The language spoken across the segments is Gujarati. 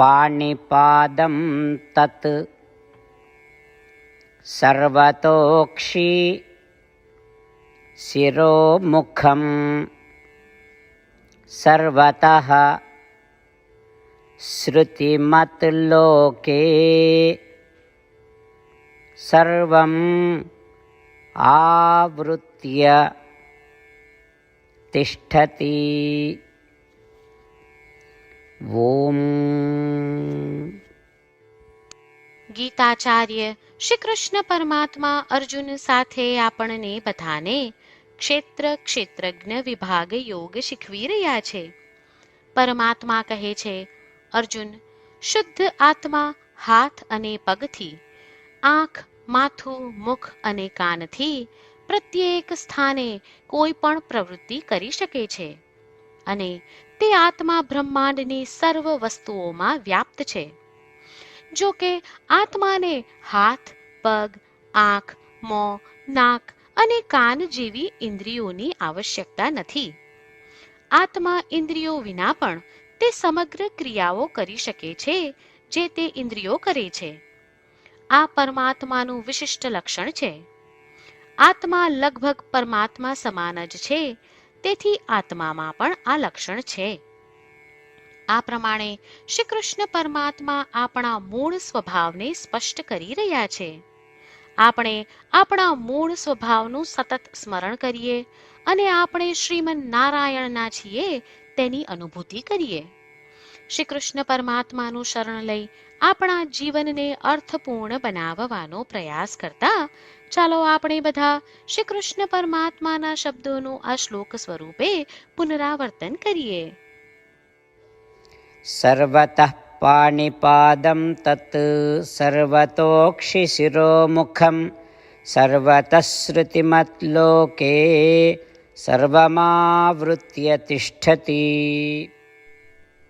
पाणिपादं तत् सर्वतोक्षि शिरोमुखं सर्वतः श्रुतिमत्लोके सर्वम् आवृत्य तिष्ठति ગીતાચાર્ય શ્રી કૃષ્ણ પરમાત્મા અર્જુન સાથે આપણને બધાને ક્ષેત્ર ક્ષેત્રજ્ઞ વિભાગ યોગ શીખવી રહ્યા છે. પરમાત્મા કહે છે, અર્જુન, શુદ્ધ આત્મા હાથ અને પગથી, આંખ, માથું, મુખ અને કાનથી પ્રત્યેક સ્થાને કોઈ પણ પ્રવૃત્તિ કરી શકે છે. અને તે આત્મા બ્રહ્માંડની સર્વ વસ્તુઓમાં વ્યાપ્ત છે. જો કે આત્માને હાથ, પગ, આંખ, મોં, નાક અને કાન જેવી ઇન્દ્રિયોની આવશ્યકતા નથી. આત્મા ઇન્દ્રિયો વિના પણ તે સમગ્ર ક્રિયાઓ કરી શકે છે જે તે ઇન્દ્રિયો કરે છે. આ પરમાત્માનું વિશિષ્ટ લક્ષણ છે. આત્મા લગભગ પરમાત્મા સમાન જ છે તેથી આત્મામાં પણ આ લક્ષણ છે. આ પ્રમાણે શ્રી કૃષ્ણ પરમાત્મા આપણા મૂળ સ્વભાવને સ્પષ્ટ કરી રહ્યા છે. આપણે આપણા મૂળ સ્વભાવનું સતત સ્મરણ કરીએ અને આપણે શ્રીમન નારાયણના છીએ તેની અનુભૂતિ કરીએ. શ્રી કૃષ્ણ પરમાત્માનું શરણ લઈ આપણા જીવનને અર્થપૂર્ણ બનાવવાનો પ્રયાસ કરતા, ચાલો આપણે બધા શ્રી કૃષ્ણ પરમાત્માના શબ્દોનું આ શ્લોક સ્વરૂપે પુનરાવર્તન કરીએ. સર્વતઃ પાણિપાદમ તત સર્વતોક્ષિ શિરોમુખમ સર્વતઃશ્રુતિમત લોકે સર્વમાવૃત્ય તિષ્ઠતી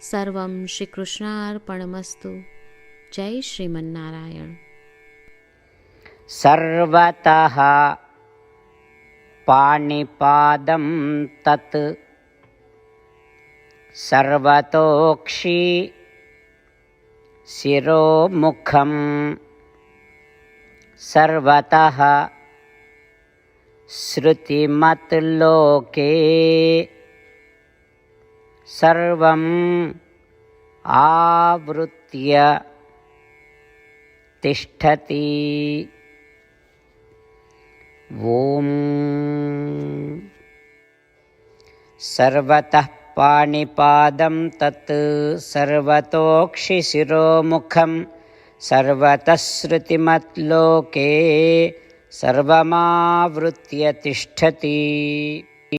सर्वं श्रीकृष्णार्पणमस्तु। जय श्रीमन्नारायण। सर्वतः पाणिपादं तत् सर्वतोक्षी शिरोमुखं सर्वतः श्रुतिमत् लोके सर्वम् आवृत्य तिष्ठति ॐ सर्वतः पाणिपादं तत् सर्वतोक्षिशिरोमुखं सर्वतः श्रुतिमत्लोके सर्वमावृत्य तिष्ठति